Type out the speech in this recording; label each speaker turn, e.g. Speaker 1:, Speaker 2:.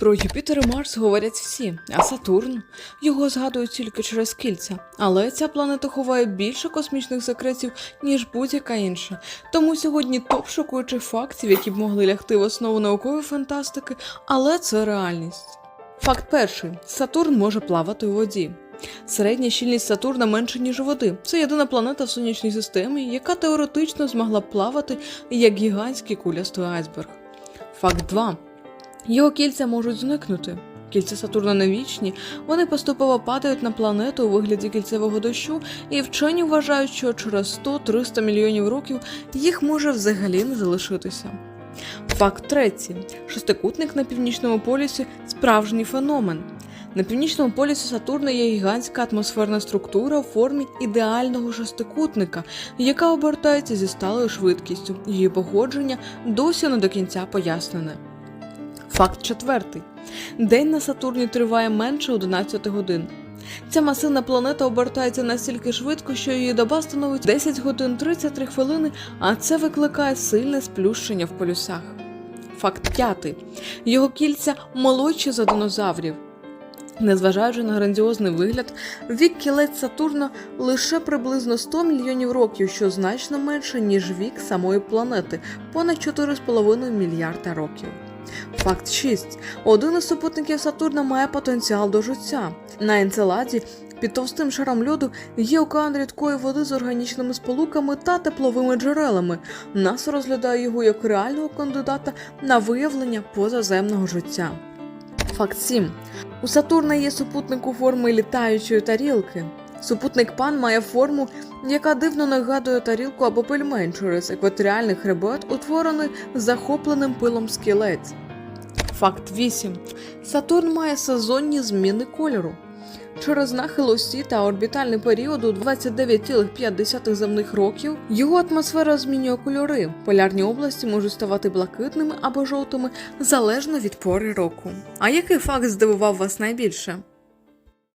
Speaker 1: Про Юпітер і Марс говорять всі, а Сатурн його згадують тільки через кільця. Але ця планета ховає більше космічних секретів, ніж будь-яка інша. Тому сьогодні топ шокуючих фактів, які б могли лягти в основу наукової фантастики, але це реальність. Факт перший: Сатурн може плавати у воді. Середня щільність Сатурна менше, ніж у води. Це єдина планета в сонячній системі, яка теоретично змогла плавати як гігантський кулястий айсберг. Факт 2. Його кільця можуть зникнути. Кільця Сатурна не вічні, вони поступово падають на планету у вигляді кільцевого дощу, і вчені вважають, що через 100-300 мільйонів років їх може взагалі не залишитися. Факт третій: шестикутник на північному полюсі справжній феномен. На північному полюсі Сатурна є гігантська атмосферна структура у формі ідеального шестикутника, яка обертається зі сталою швидкістю. Її походження досі не до кінця пояснене. Факт четвертий: день на Сатурні триває менше 11 годин. Ця масивна планета обертається настільки швидко, що її доба становить 10 годин 33 хвилини, а це викликає сильне сплющення в полюсах. Факт п'ятий: його кільця молодші за динозаврів. Незважаючи на грандіозний вигляд, вік кілець Сатурна лише приблизно 100 мільйонів років, що значно менше, ніж вік самої планети понад 4,5 мільярда років. Факт 6. Один із супутників Сатурна має потенціал до життя. На Енцеладі під товстим шаром льоду є океан рідкої води з органічними сполуками та тепловими джерелами. НАСА розглядає його як реального кандидата на виявлення позаземного життя. Факт 7. У Сатурна є супутник у формі літаючої тарілки. Супутник Пан має форму, яка дивно нагадує тарілку або пельмень через екваторіальний хребет, утворений захопленим пилом скелець. Факт 8. Сатурн має сезонні зміни кольору. Через нахил осі та орбітальний період у 29,5 земних років його атмосфера змінює кольори. Полярні області можуть ставати блакитними або жовтими залежно від пори року. А який факт здивував вас найбільше?